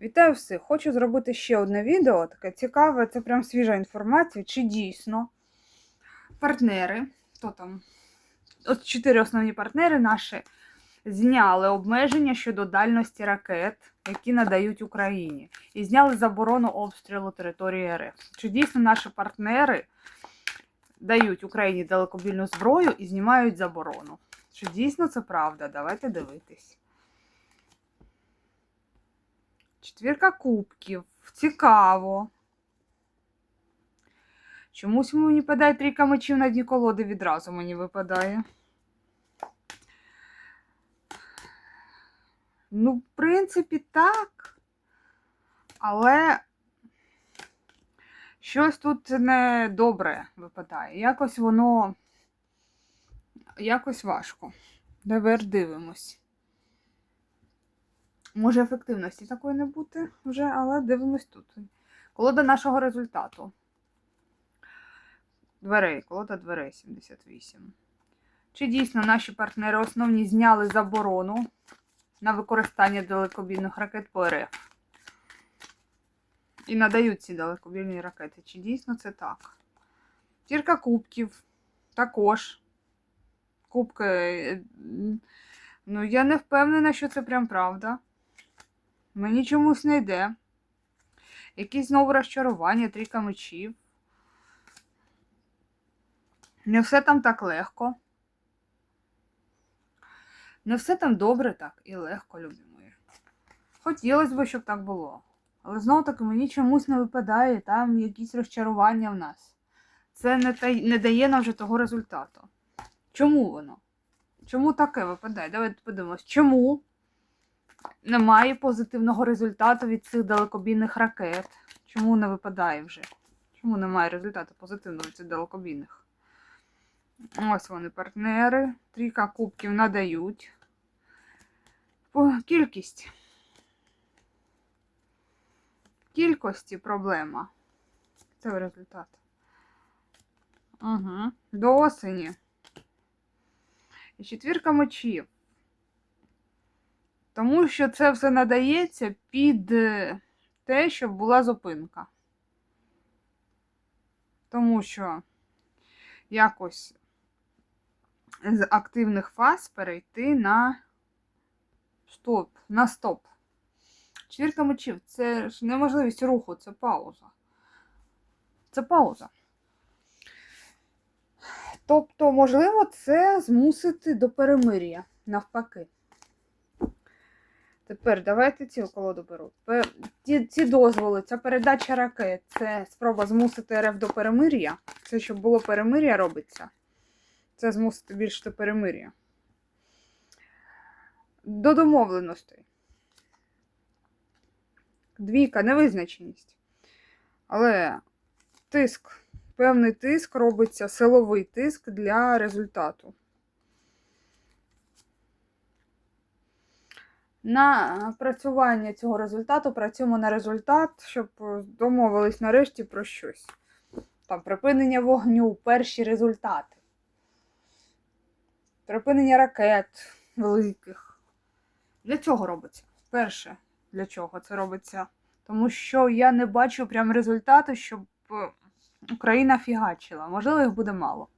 Вітаю всіх! Хочу зробити ще одне відео, таке цікаве, це прям свіжа інформація, чи дійсно партнери, хто там? От чотири основні партнери наші зняли обмеження щодо дальності ракет, які надають Україні, і зняли заборону обстрілу території РФ. Чи дійсно наші партнери дають Україні далекобільну зброю і знімають заборону? Чи дійсно це правда? Давайте дивитись. Четвірка кубків. Цікаво. Чомусь мені випадає трійка мечів на дні колоди відразу мені випадає. Ну, в принципі, так. Але щось тут не добре випадає. Якось воно якось важко. Давай дивимось. Може ефективності такої не бути вже, але дивимось тут. Колода нашого результату. Дверей, колода дверей 78. Чи дійсно наші партнери основні зняли заборону на використання далекобійних ракет по РФ? І надають ці далекобійні ракети. Чи дійсно це так? Тірка кубків. Також. Кубки. Ну, я не впевнена, що це прям правда. Мені чомусь не йде. Якісь знову розчарування, трійка мечів. Не все там так легко. Не все там добре так і легко, любі мої. Хотілося б, щоб так було. Але знову таки мені чомусь не випадає там якісь розчарування в нас. Це не, та... не дає нам вже того результату. Чому воно? Чому таке випадає? Давайте подивимось. Чому? Немає позитивного результату від цих далекобійних ракет. Чому не випадає вже? Чому немає результату позитивного від цих далекобійних? Ось вони партнери. Трійка кубків надають. Кількість. Кількості проблема. Це результат. Угу. До осені. І четвірка мечів. Тому що це все надається під е, те, щоб була зупинка. Тому що якось з активних фаз перейти на стоп, на стоп. Четвірка мечів це ж неможливість руху, це пауза. Це пауза. Тобто, можливо, це змусити до перемир'я навпаки. Тепер давайте цю колоду беру. Ці, ці дозволи, ця передача ракет, це спроба змусити РФ до перемир'я. Це щоб було перемир'я робиться. Це змусити більше до перемир'я. До домовленостей. Двійка, невизначеність. Але тиск, певний тиск робиться, силовий тиск для результату. На працювання цього результату працюємо на результат, щоб домовились нарешті про щось. Там припинення вогню, перші результати. Припинення ракет великих. Для цього робиться. Перше, для чого це робиться? Тому що я не бачу прям результату, щоб е, Україна фігачила. Можливо, їх буде мало.